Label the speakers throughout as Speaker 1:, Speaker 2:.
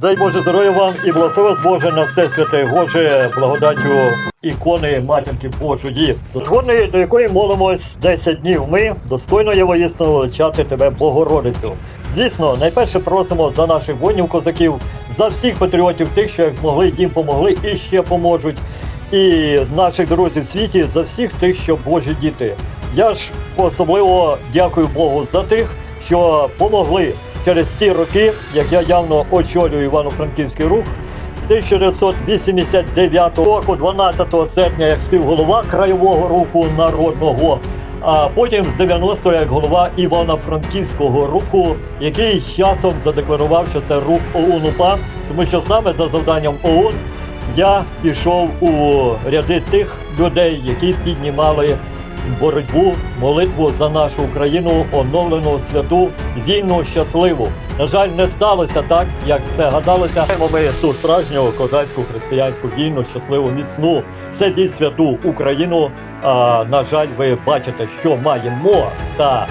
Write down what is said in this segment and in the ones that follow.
Speaker 1: Дай Боже здоров'я вам і благослови Боже на все святе Боже, благодаттю ікони матінки Божої. До до якої молимось 10 днів ми, достойно є воїстину величати тебе, Богородицю. Звісно, найперше просимо за наших воїнів козаків, за всіх патріотів, тих, що як змогли, їм помогли і ще поможуть. І наших друзів в світі, за всіх тих, що Божі діти. Я ж особливо дякую Богу за тих, що помогли через ці роки, як я явно очолюю Івано-Франківський рух. З 1989 року, 12 серпня, як співголова краєвого руху народного, а потім з 90-го як голова Івано-Франківського руху, який часом задекларував, що це рух ОУН УПА, тому що саме за завданням ОУН я пішов у ряди тих людей, які піднімали боротьбу, молитву за нашу Україну, оновлену святу, вільну, щасливу. На жаль, не сталося так, як це гадалося. Ми ту справжню козацьку, християнську, вільну, щасливу, міцну, все більш святу Україну. А, на жаль, ви бачите, що маємо та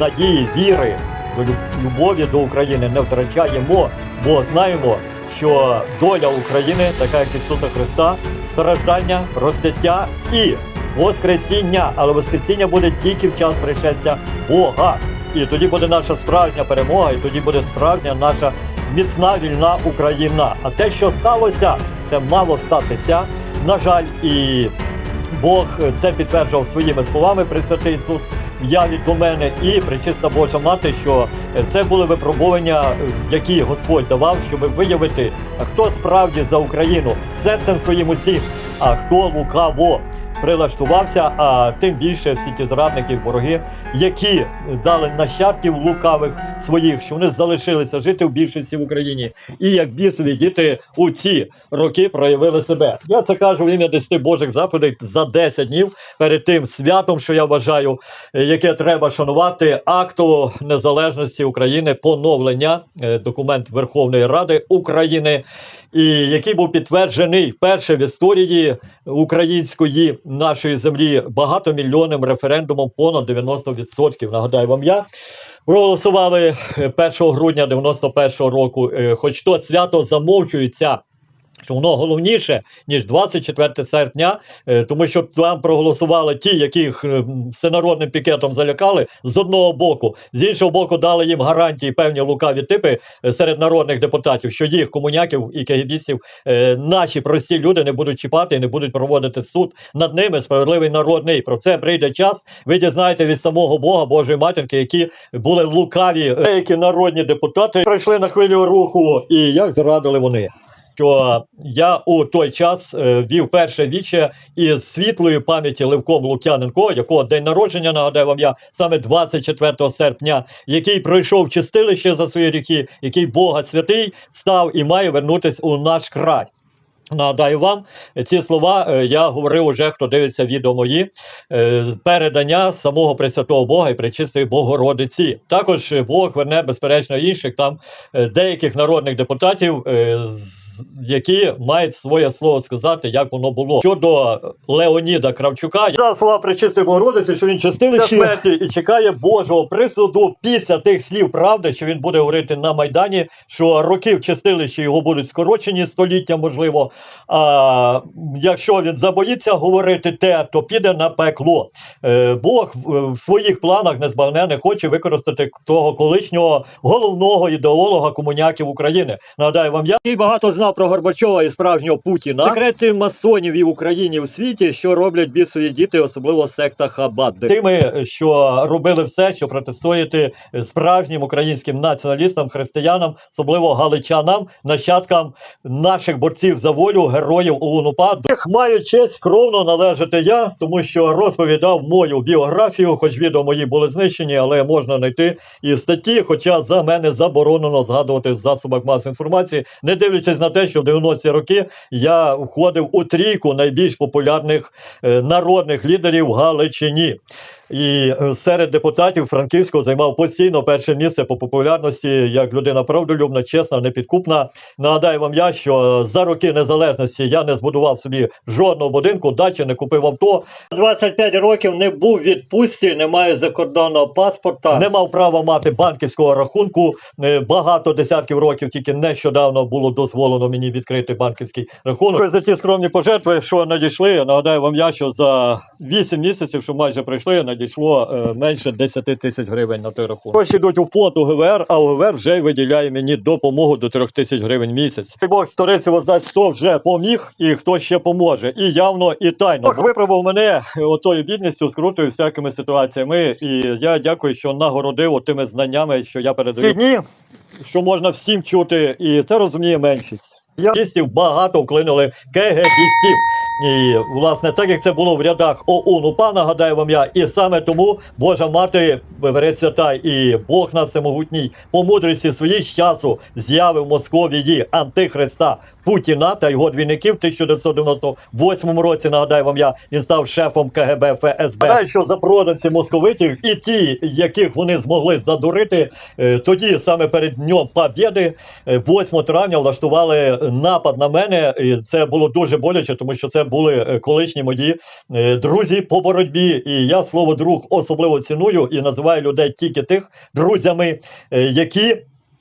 Speaker 1: надії, віри до любові до України не втрачаємо, бо знаємо, що доля України, така як Ісуса Христа, страждання, розп'яття і Воскресіння, але Воскресіння буде тільки в час пришестя Бога. І тоді буде наша справжня перемога, і тоді буде справжня наша міцна вільна Україна. А те, що сталося, те мало статися. На жаль, і Бог це підтверджував своїми словами Пресвятий Ісус яві до мене і пречиста Божа мати, що це були випробування, які Господь давав, щоб виявити, хто справді за Україну серцем своїм усім, а хто лукаво прилаштувався, а тим більше всі ті зрадники, вороги, які дали нащадків лукавих своїх, що вони залишилися жити в більшості в Україні, і як бісові діти у ці роки проявили себе. Я це кажу в ім'я 10 Божих заповідей за 10 днів перед тим святом, що я вважаю, е, яке треба шанувати акту незалежності України, поновлення, е, документ Верховної Ради України, і який був підтверджений вперше в історії української нашої землі багатомільйонним референдумом, понад 90%. Нагадаю вам я. Проголосували е, 1 грудня 91 року, е, хоч то свято замовчується. Що воно головніше ніж 24 серпня, е, тому що там проголосували ті, яких е, всенародним пікетом залякали з одного боку, з іншого боку, дали їм гарантії певні лукаві типи е, серед народних депутатів, що їх комуняків і кегібістів наші прості люди не будуть чіпати і не будуть проводити суд над ними. Справедливий народний. Про це прийде час. Ви дізнаєте від самого Бога Божої матінки, які були лукаві деякі народні депутати, прийшли на хвилю руху, і як зрадили вони що я у той час е, вів перше віче із світлої пам'яті Левком Лук'яненко, якого день народження нагадаю вам я саме 24 серпня, який пройшов чистилище за свої гріхи, який Бога святий став і має вернутись у наш край. Нагадаю вам, ці слова е, я говорив уже, хто дивиться відео мої, е, передання самого Пресвятого Бога і Пречистої Богородиці. Також Бог верне, безперечно, інших там е, деяких народних депутатів, які мають своє слово сказати, як воно було. Щодо Леоніда Кравчука, я слова Пречистої Богородиці, що він частили смерті і чекає Божого присуду після тих слів правди, що він буде говорити на Майдані, що роки в чистилищі його будуть скорочені століття, можливо. А якщо він забоїться говорити те, то піде на пекло. Е, Бог в- своїх планах незбагнених хоче використати того колишнього головного ідеолога комуняків України. Нагадаю вам, я і багато знав про Горбачова і справжнього Путіна. Секрети масонів і в Україні в світі, що роблять бісові діти, особливо секта Хабад. Тими, що робили все, щоб протистояти справжнім українським націоналістам, християнам, особливо галичанам, нащадкам наших борців за волю, героїв ОУН-УПА. До них маю честь кровно належати я, тому що розповідав мою біографію, хоч відео мої були знищені, але можна знайти і статті, хоча за мене заборонено згадувати в засобах масової інформації, не дивлячись на те, що в 90-ті роки я входив у трійку найбільш популярних е, народних лідерів Галичині. І е, серед депутатів Франківського займав постійно перше місце по популярності як людина правдолюбна, чесна, непідкупна. Нагадаю вам я, що за роки незалежності я не збудував собі жодного будинку, дачі, не купив авто. 25 років не був відпустці, не має закордонного паспорта, не мав права мати банківського рахунку. Е, Багато десятків років тільки нещодавно було дозволено мені відкрити банківський рахунок. За ті скромні пожертви, що надійшли, нагадаю вам я, що за 8 місяців, що майже пройшли, надійшло е, менше 10 тисяч гривень на той рахунок. Гроші йдуть у фонд УГВР, а УГВР вже виділяє мені допомогу до 3 тисяч гривень в місяць. Дай Бог сторицю воздать, хто вже поміг і хто ще поможе. І явно, і тайно. Бог виправив мене е, отою бідністю, скрутою, всякими ситуаціями. І я дякую, що нагородив тими знаннями, що я передаю. Ці дні, що можна всім чути, і це розуміє меншість. Ягістів багато вклинули КГБістів. І, власне, так як це було в рядах ОУН УПА, нагадаю вам я, і саме тому Божа мати береть свята і Бог нас всемогутній по мудрості своїй з часу з'явив Московії Антихриста Путіна та його двійників в 1998 році. Нагадаю вам я, він став шефом КГБ ФСБ. Нагадаю, що запроданці московитів і ті, яких вони змогли задурити, е, тоді саме перед Днем Побєди, е, 8 травня, влаштували напад на мене. І це було дуже боляче, тому що це були е, колишні мої е, друзі по боротьбі. І я слово друг особливо ціную і називаю людей тільки тих друзями, е, які.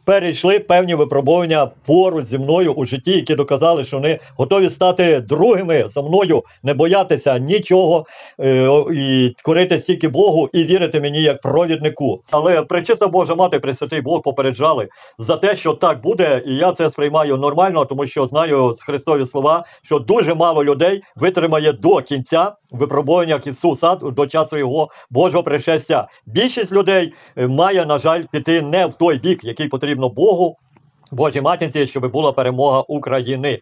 Speaker 1: Перейшли певні випробування поруч зі мною у житті, які доказали, що вони готові стати другими за мною, не боятися нічого е, і корити стільки Богу і вірити мені як провіднику. Але пречиста Божа мати, Пресвятий Бог попереджали за те, що так буде, і я це сприймаю нормально, тому що знаю з Христові слова, що дуже мало людей витримає до кінця випробуваннях Ісуса до часу його Божого пришестя. Більшість людей е, має, на жаль, піти не в той бік, який потрібно Богу, Божій матінці, щоб була перемога України.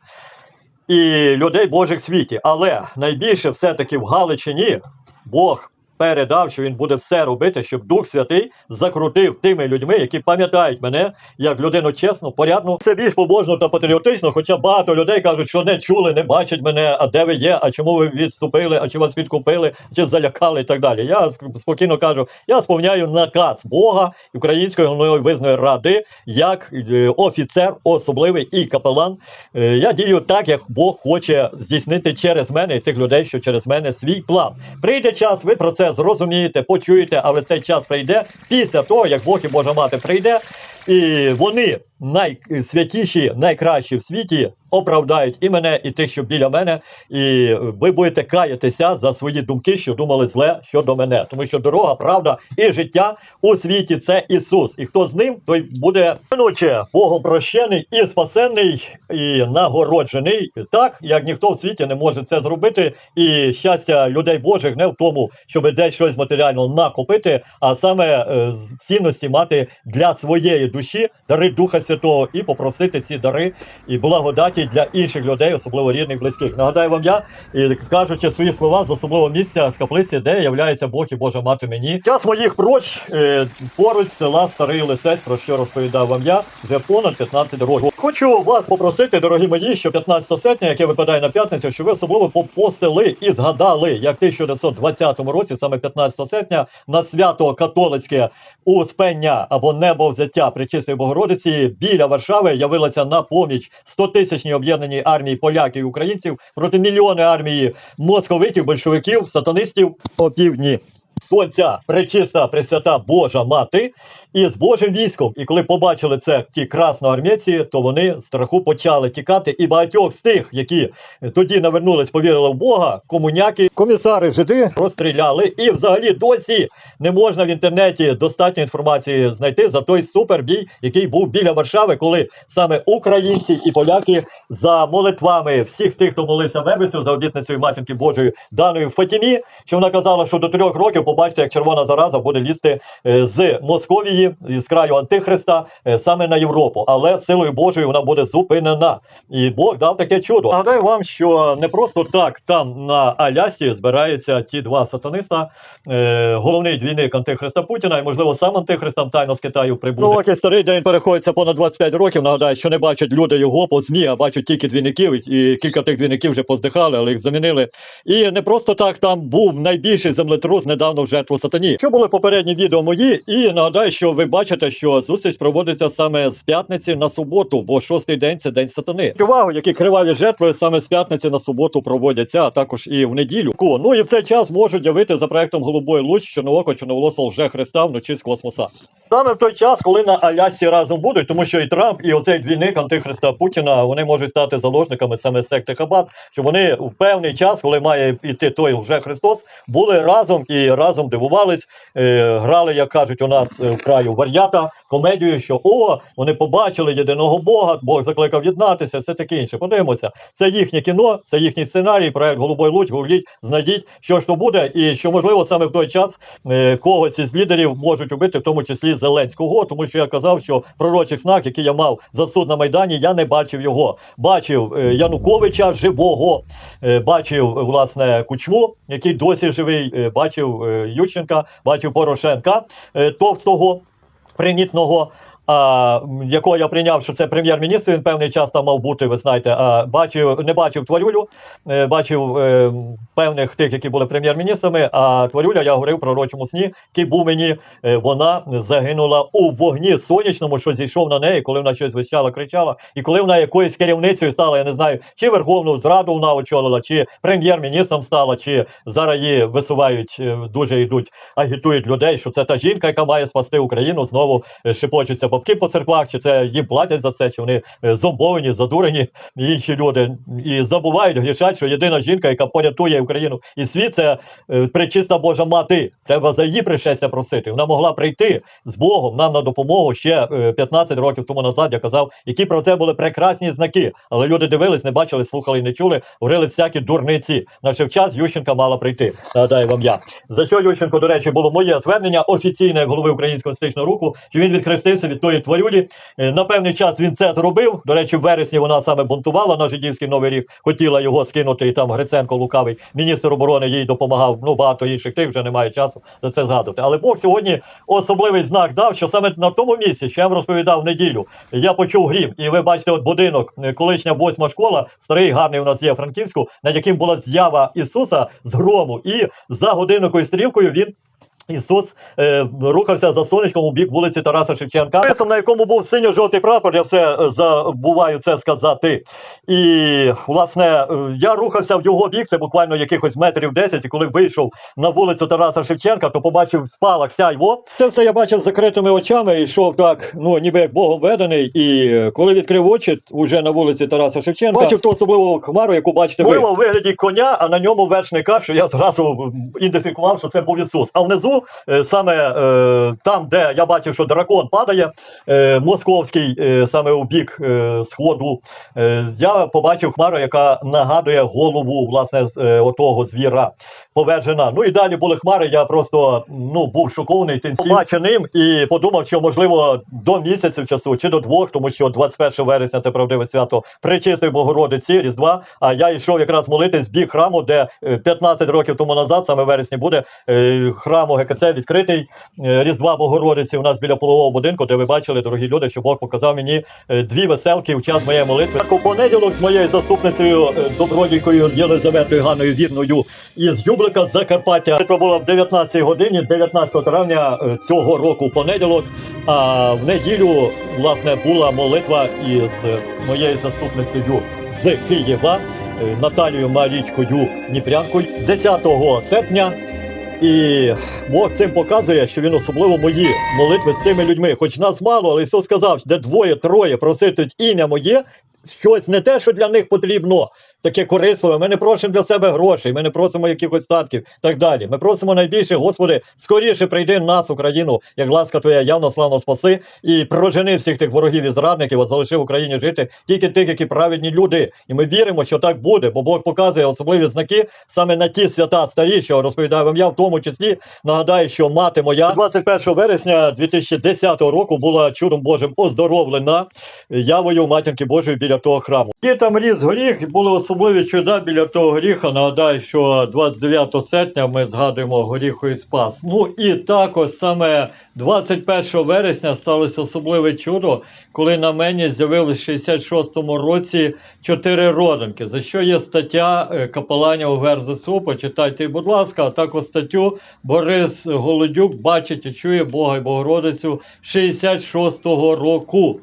Speaker 1: І людей Божих світі. Але найбільше все-таки в Галичині Бог передав, що він буде все робити, щоб Дух Святий закрутив тими людьми, які пам'ятають мене як людину чесну, порядну, все більш побожно та патріотично. Хоча багато людей кажуть, що не чули, не бачать мене, а де ви є, а чому ви відступили, а чи вас підкупили, чи залякали і так далі. Я спокійно кажу, я сповняю наказ Бога Української головної визної ради як е, офіцер особливий і капелан. Е, Я дію так, як Бог хоче здійснити через мене і тих людей, що через мене свій план. Прийде час, ви про це зрозумієте, почуєте, але цей час прийде після того, як Бог і Божа мати прийде, і вони найсвятіші, найкращі в світі оправдають і мене, і тих, що біля мене, і ви будете каятися за свої думки, що думали зле щодо мене. Тому що дорога, правда і життя у світі це Ісус. І хто з ним, той буде ноче Богом прощений і спасений, і нагороджений, так як ніхто в світі не може це зробити. І щастя людей Божих не в тому, щоб десь щось матеріально накопити, а саме е, цінності мати для своєї душі дари Духа Святого і попросити ці дари і благодаті для інших людей, особливо рідних, близьких. Нагадаю вам я, і кажучи свої слова з особливого місця з каплиці, де являється Бог і Божа мати мені. Час моїх проч е, поруч села Старий Лисець, про що розповідав вам я вже понад 15 років. Хочу вас попросити, дорогі мої, що 15 серпня, яке випадає на п'ятницю, що ви особливо попостили і згадали, як в 1920 році, саме 15 серпня, на свято католицьке успення або небовзяття Пречистої Богородиці біля Варшави явилася на поміч 100-тисячній об'єднаній армії поляків і українців проти мільйони армії московитів, большевиків, сатанистів опівдні. Сонця, пречиста, пресвята Божа мати і з Божим військом. І коли побачили це ті красноармійці, то вони страху почали тікати. І багатьох з тих, які тоді навернулись, повірили в Бога, комуняки, комісари жиди розстріляли. І взагалі досі не можна в інтернеті достатньо інформації знайти за той супербій, який був біля Варшави, коли саме українці і поляки за молитвами всіх тих, хто молився Вервицю за обітницею матінки Божої даною Фатімі, що вона казала, що до трьох років побачите, як червона зараза буде лізти е, з Московії, з краю Антихриста, е, саме на Європу. Але силою Божою вона буде зупинена. І Бог дав таке чудо. Нагадаю вам, що не просто так там на Алясі збираються ті два сатаниста, е, головний двійник Антихриста Путіна, і можливо сам Антихрист там тайно з Китаю прибуде. Ну, окей, старий день переходиться понад 25 років. Нагадаю, що не бачать люди його по ЗМІ, а бачать тільки двійників, і кілька тих двійників вже поздихали, але їх замінили. І не просто так там був найбільший землетрус недавно в жертву сатані. Що були попередні відео мої, і нагадаю, що ви бачите, що зустріч проводиться саме з п'ятниці на суботу, бо шостий день це день сатани. Увагу, які криваві жертви саме з п'ятниці на суботу проводяться, а також і в неділю. Ну і в цей час можуть явити за проектом Голубой луч чорнооко чорноволосого лже Христа вночі з космоса. Саме в той час, коли на Алясці разом будуть, тому що і Трамп, і оцей двійник антихриста Путіна вони можуть стати заложниками саме секти Хабат, що вони в певний час, коли має йти той вже Христос, були разом і разом дивувались, е, грали, як кажуть, у нас е, в краю вар'ята, комедію, що о, вони побачили єдиного Бога, Бог закликав єднатися, все таке інше. Подивимося, це їхнє кіно, це їхній сценарій, проект Голубой Луч, гугліть, знайдіть, що ж то буде, і що можливо саме в той час е, когось із лідерів можуть убити, в тому числі Зеленського, тому що я казав, що пророчих знак, який я мав за суд на Майдані, я не бачив його. Бачив е, Януковича живого, е, бачив власне Кучму, який досі живий, бачив Ющенка, бачив Порошенка товстого, принітного. А, якого я прийняв, що це прем'єр-міністр, він певний час там мав бути, ви знаєте. А бачив, не бачив Тварюлю, е, бачив е, певних тих, які були прем'єр-міністрами. А Тварюля, я говорив про пророчому сні, який був мені, е, вона загинула у вогні сонячному, що зійшов на неї, коли вона щось вищала, кричала. І коли вона якоюсь керівницею стала, я не знаю, чи Верховну Зраду вона очолила, чи прем'єр-міністром стала, чи зараз її висувають, е, дуже йдуть, агітують людей, що це та жінка, яка має спасти Україну, знову е, шепочуться бабки по церквах, чи це їм платять за це, чи вони е, зомбовані, задурені інші люди. І забувають, грішать, що єдина жінка, яка порятує Україну і світ, це е, пречиста Божа мати. Треба за її пришестя просити. Вона могла прийти з Богом нам на допомогу ще е, 15 років тому назад. Я казав, які про це були прекрасні знаки. Але люди дивились, не бачили, слухали не чули, говорили всякі дурниці. Наче в час Ющенка мала прийти. Нагадаю вам я. За що Ющенко, до речі, було моє звернення офіційне голови українського стичного руху, що він відхрестився від тої тварюлі. Е, На певний час він це зробив. До речі, в вересні вона саме бунтувала на жидівський новий рік. Хотіла його скинути, і там Гриценко Лукавий, міністр оборони їй допомагав. Ну багато інших тих вже немає часу за це згадувати. Але Бог сьогодні особливий знак дав, що саме на тому місці, що я вам розповідав в неділю, я почув грім. І ви бачите, от будинок, е, колишня восьма школа, старий гарний у нас є Франківську, над яким була з'ява Ісуса з грому. І за годинникою стрілкою він. Ісус е, рухався за сонечком у бік вулиці Тараса Шевченка. Написом, на якому був синьо-жовтий прапор, я все е, забуваю це сказати. І, власне, е, я рухався в його бік, це буквально якихось метрів 10, і коли вийшов на вулицю Тараса Шевченка, то побачив спалах сяйво. Це все я бачив з закритими очами, і йшов так, ну ніби як Богом ведений. І е, коли відкрив очі, уже на вулиці Тараса Шевченка, бачив ту особливу хмару, яку бачите ви. у вигляді коня, а на ньому вершника, що я зразу ідентифікував, що це був Ісус. А внизу, е, саме е, там, де я бачив, що дракон падає, е, московський, саме у бік сходу, я побачив хмару, яка нагадує голову власне отого звіра повержена. Ну і далі були хмари. Я просто ну був шокований тим побаченим і подумав, що можливо до місяців часу чи до двох, тому що 21 вересня це правдиве свято причистив Богородиці Різдва. А я йшов якраз молитись в бік храму, де е, 15 років тому назад, саме вересні, буде храму ГКЦ відкритий е, Різдва Богородиці. У нас біля полового будинку, де ви бачили, дорогі люди, що Бог показав мені е, дві веселки в час моєї молитви. У понеділок з моєю заступницею е, добродійкою Єлизаветою Ганною Вірною із Юблика Закарпаття. Це було в 19 годині, 19 травня цього року, понеділок. А в неділю, власне, була молитва із моєю заступницею з Києва Наталією Марічкою Дніпрянкою 10 серпня. І Бог цим показує, що він особливо мої молитви з тими людьми. Хоч нас мало, але Ісус сказав, де двоє-троє проситимуть ім'я моє, щось не те, що для них потрібно, таке корисливе. Ми не просимо для себе грошей, ми не просимо якихось статків так далі. Ми просимо найбільше, Господи, скоріше прийди нас, Україну, як ласка Твоя явно славно спаси, і прожени всіх тих ворогів і зрадників, а залиши в Україні жити тільки тих, які праведні люди. І ми віримо, що так буде, бо Бог показує особливі знаки саме на ті свята старі, що розповідаю вам я, в тому числі нагадаю, що мати моя 21 вересня 2010 року була чудом Божим оздоровлена явою матінки Божої біля біля того храму. І там ріс горіх, і були особливі чуда біля того горіха. Нагадаю, що 29 серпня ми згадуємо горіховий спас. Ну і також саме 21 вересня сталося особливе чудо, коли на мені з'явилися в 66-му році чотири родинки, за що є стаття е, капеланів УВР ЗСУ, почитайте, будь ласка, а також статтю Борис Голодюк бачить і чує Бога і Богородицю 66-го року.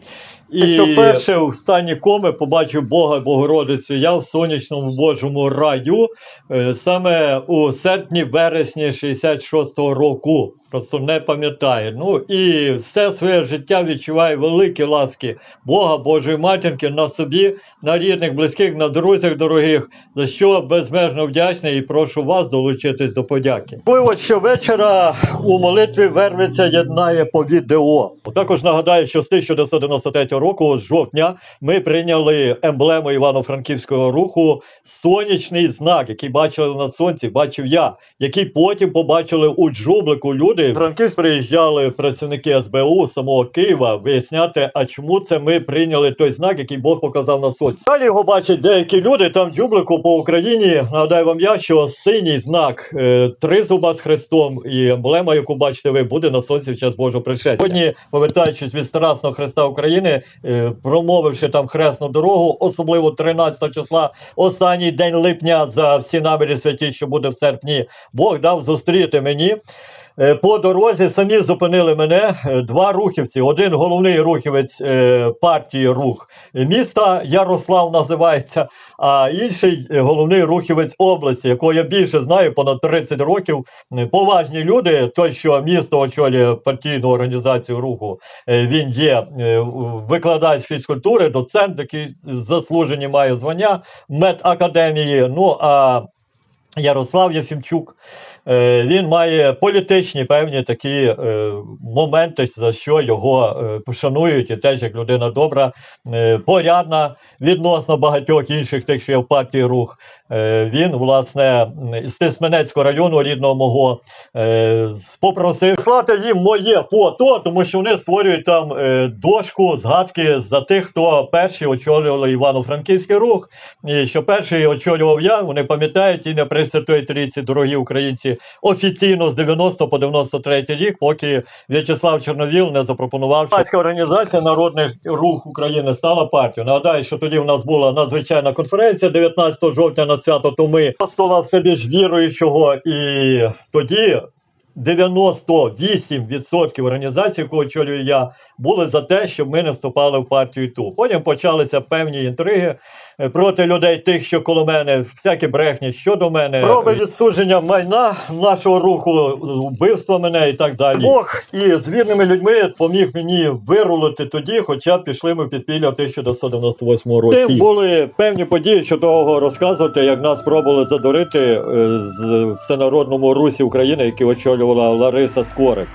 Speaker 1: І що перше в стані коми побачив Бога Богородицю, я в сонячному Божому раю е, саме у серпні-вересні 66-го року. Просто не пам'ятає. Ну і все своє життя відчуває великі ласки Бога, Божої матінки на собі, на рідних, близьких, на друзях дорогих, за що безмежно вдячний і прошу вас долучитись до подяки. Пиво щовечора у молитві вервиться єднає по відео. Також нагадаю, що з 1993 року, з жовтня, ми прийняли емблему Івано-Франківського руху сонячний знак, який бачили на сонці, бачив я, який потім побачили у Джублику люди. В Франківськ приїжджали працівники СБУ самого Києва виясняти, а чому це ми прийняли той знак, який Бог показав на сонці. Далі його бачать деякі люди там в Джублику по Україні. Нагадаю вам я, що синій знак е, три зуба з хрестом і емблема, яку бачите ви, буде на сонці в час Божого пришестя. Сьогодні, повертаючись від Страсного Христа України, е, промовивши там хресну дорогу, особливо 13 числа, останній день липня за всі наміри святі, що буде в серпні, Бог дав зустріти мені. Е, По дорозі самі зупинили мене е, два рухівці. Один головний рухівець е, партії рух міста Ярослав називається, а інший головний рухівець області, якого я більше знаю, понад 30 років. Поважні люди. Той, що місто очолює партійну організацію руху, він є викладач фізкультури, доцент, який заслужені має звання медакадемії. Ну а Ярослав Єфімчук. Е, Він має політичні певні такі е, моменти, за що його е, пошанують, і теж як людина добра, порядна відносно багатьох інших тих, що є в партії рух. Він, власне, з Тисменецького району рідного мого попросив слати їм моє фото, тому що вони створюють там дошку згадки за тих, хто перші очолювали Івано-Франківський рух. І що перший очолював я, вони пам'ятають і не при Святої Трійці, дорогі українці, офіційно з 90 по 93 рік, поки В'ячеслав Чорновіл не запропонував. Громадська організація Народний рух України стала партією. Нагадаю, що тоді в нас була надзвичайна конференція 19 жовтня на свято То ми Стола все більш віруючого, і тоді 98% організацій, яку очолюю я, були за те, щоб ми не вступали в партію ту. Потім почалися певні інтриги е, проти людей, тих, що коло мене, всякі брехні щодо мене, проби відсудження майна нашого руху, вбивство мене і так далі. Бог і з вірними людьми поміг мені вирулити тоді, хоча пішли ми в підпілля в 1998 році. Тим були певні події, що того розказувати, як нас пробували задурити е, з всенародному русі України, який очолювала Лариса Скорик.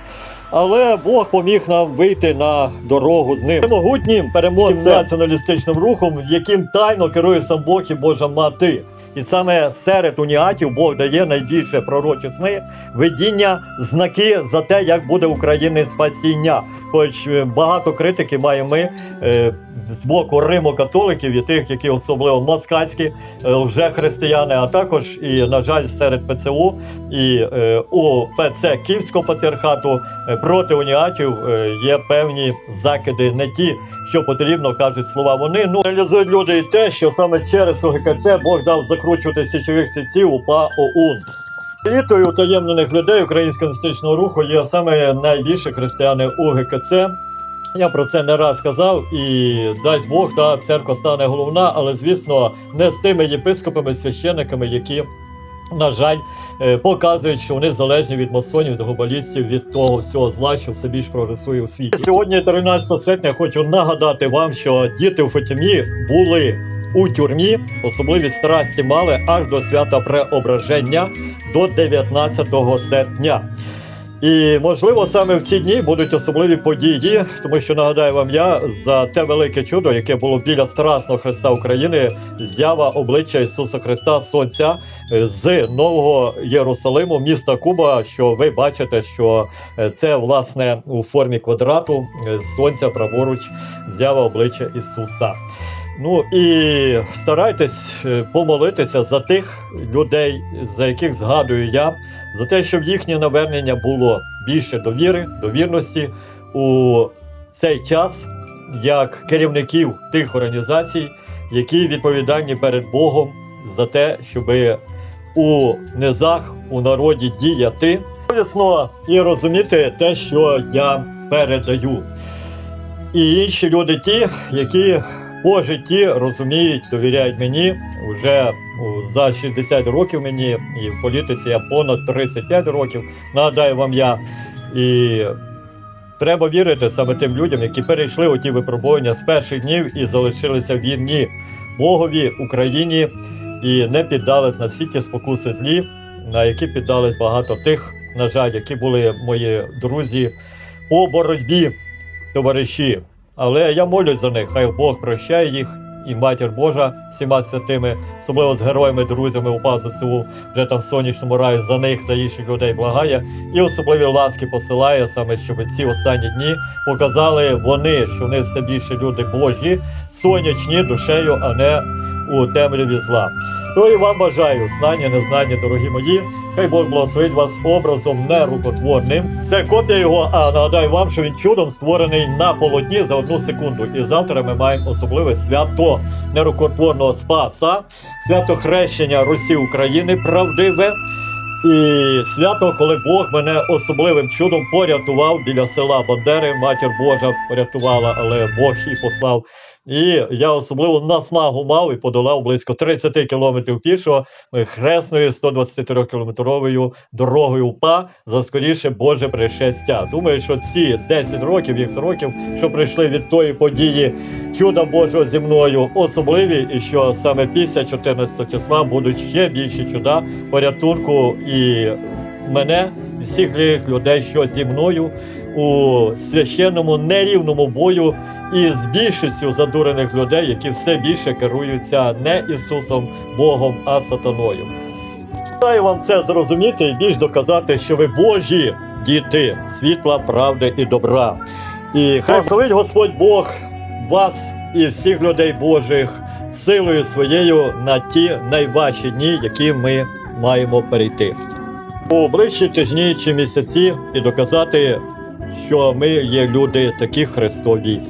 Speaker 1: Але Бог поміг нам вийти на дорогу з ним могутнім переможним націоналістичним рухом, яким тайно керує сам Бог і Божа мати. І саме серед уніатів Бог дає найбільше пророчі сни, видіння, знаки за те, як буде України спасіння. Хоч е, багато критики маємо ми е, з боку Римо-католиків і тих, які особливо москальські е, вже християни, а також і, на жаль, серед ПЦУ і е, у ПЦ Київського патріархату проти уніатів є певні закиди, не ті, що потрібно, кажуть слова вони. Ну реалізують люди і те, що саме через УГКЦ Бог дав закручувати січових сільців УПА ОУН. Елітою утаємнених людей українського національного руху є саме найбільші християни УГКЦ. Я про це не раз казав, і дасть Бог, та церква стане головна, але звісно, не з тими єпископами, священниками, які. На жаль, е, показують, що вони залежні від масонів, від глобалістів, від того всього зла, що все більш прогресує у світі. Сьогодні, 13 серпня, хочу нагадати вам, що діти у Фатімі були у тюрмі, особливі страсті мали аж до свята преображення до 19 серпня. І можливо саме в ці дні будуть особливі події, тому що нагадаю вам я за те велике чудо, яке було біля Страсного Христа України, з'ява обличчя Ісуса Христа Сонця е, з Нового Єрусалиму, міста Куба. Що ви бачите, що е, це власне у формі квадрату е, сонця праворуч з'ява обличчя Ісуса. Ну і старайтесь е, помолитися за тих людей, за яких згадую я, за те, щоб їхнє навернення було більше довіри, довірності у цей час, як керівників тих організацій, які відповідальні перед Богом за те, щоб у низах, у народі діяти, совісно і розуміти те, що я передаю. І інші люди, ті, які по житті розуміють, довіряють мені вже за 60 років мені, і в політиці я понад 35 років. Нагадаю вам я. І треба вірити саме тим людям, які перейшли у ті випробування з перших днів і залишилися в вірні Богові, Україні і не піддались на всі ті спокуси злі, на які піддались багато тих, на жаль, які були мої друзі по боротьбі, товариші. Але я молюсь за них, хай Бог прощає їх і матір Божа всіма святими, особливо з героями, друзями УПА ЗСУ, вже там в сонячному раї за них, за інших людей благає, і особливі ласки посилає саме, щоб ці останні дні показали вони, що вони все більше люди Божі, сонячні душею, а не у темряві зла. То і вам бажаю знання, незнання, дорогі мої. Хай Бог благословить вас образом нерукотворним. Це копія його, а нагадаю вам, що він чудом створений на полотні за одну секунду. І завтра ми маємо особливе свято нерукотворного спаса, свято хрещення Русі України правдиве. І свято, коли Бог мене особливим чудом порятував біля села Бандери, матір Божа порятувала, але Бог і послав. І я особливо наснагу мав і подолав близько 30 кілометрів пішого е, хресною 123-кілометровою дорогою УПА за скоріше Боже пришестя. Думаю, що ці 10 років, їх років, що прийшли від тої події чуда Божого зі мною, особливі, і що саме після 14 числа будуть ще більші чуда порятунку і мене, і всіх людей, що зі мною у священному нерівному бою і з більшістю задурених людей, які все більше керуються не Ісусом Богом, а сатаною. Дай вам це зрозуміти і більш доказати, що ви Божі діти світла, правди і добра. І хай славить Господь Бог вас і всіх людей Божих силою своєю на ті найважчі дні, які ми маємо перейти. У ближчі тижні чи місяці і доказати, що ми є люди такі Христові